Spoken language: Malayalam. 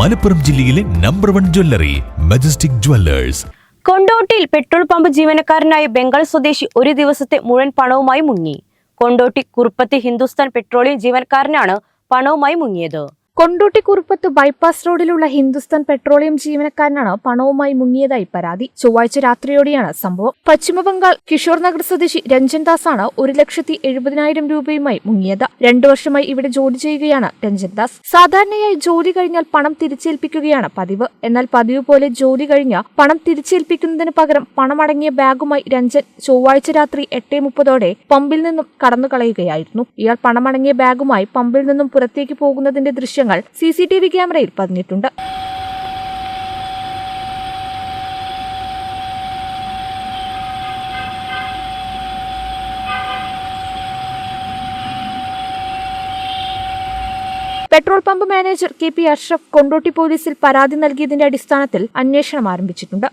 മലപ്പുറം ജില്ലയിലെ number one jewellery Majestic Jewellers കൊണ്ടോട്ടിയിൽ petrol pump ജീവനക്കാരനായ ബംഗാൾ സ്വദേശി ഒരു ദിവസത്തെ മുഴുവൻ പണവുമായി മുങ്ങി. കൊണ്ടോട്ടി കുറുപ്പത്തി ഹിന്ദുസ്ഥാൻ പെട്രോളിയം ജീവനക്കാരനാണ് പണവുമായി മുങ്ങിയത്. കൊണ്ടോട്ടി കുറുപ്പത്ത് ബൈപ്പാസ് റോഡിലുള്ള ഹിന്ദുസ്ഥാൻ പെട്രോളിയം ജീവനക്കാരനാണ് പണവുമായി മുങ്ങിയതായി പരാതി. ചൊവ്വാഴ്ച രാത്രിയോടെയാണ് സംഭവം. പശ്ചിമബംഗാൾ കിഷോർ നഗർ സ്വദേശി രഞ്ജൻ ദാസ് ആണ് ഒരു ലക്ഷത്തി എഴുപതിനായിരം രൂപയുമായി മുങ്ങിയത്. രണ്ടു വർഷമായി ഇവിടെ ജോലി ചെയ്യുകയാണ് രഞ്ജൻ ദാസ്. സാധാരണയായി ജോലി കഴിഞ്ഞാൽ പണം തിരിച്ചേൽപ്പിക്കുകയാണ് പതിവ്. എന്നാൽ പതിവ് പോലെ ജോലി കഴിഞ്ഞ പണം തിരിച്ചേൽപ്പിക്കുന്നതിന് പകരം പണമടങ്ങിയ ബാഗുമായി രഞ്ജൻ ചൊവ്വാഴ്ച രാത്രി എട്ടേ മുപ്പതോടെ പമ്പിൽ നിന്നും കടന്നു കളയുകയായിരുന്നു ഇയാൾ പണമടങ്ങിയ ബാഗുമായി പമ്പിൽ നിന്നും പുറത്തേക്ക് പോകുന്നതിന്റെ ദൃശ്യങ്ങൾ സി സി ടി വി ക്യാമറയിൽ പതിഞ്ഞിട്ടുണ്ട്. Petrol pump manager K P Ashraf Kondotty പോലീസിൽ പരാതി നൽകിയതിന്റെ അടിസ്ഥാനത്തിൽ അന്വേഷണം ആരംഭിച്ചിട്ടുണ്ട്.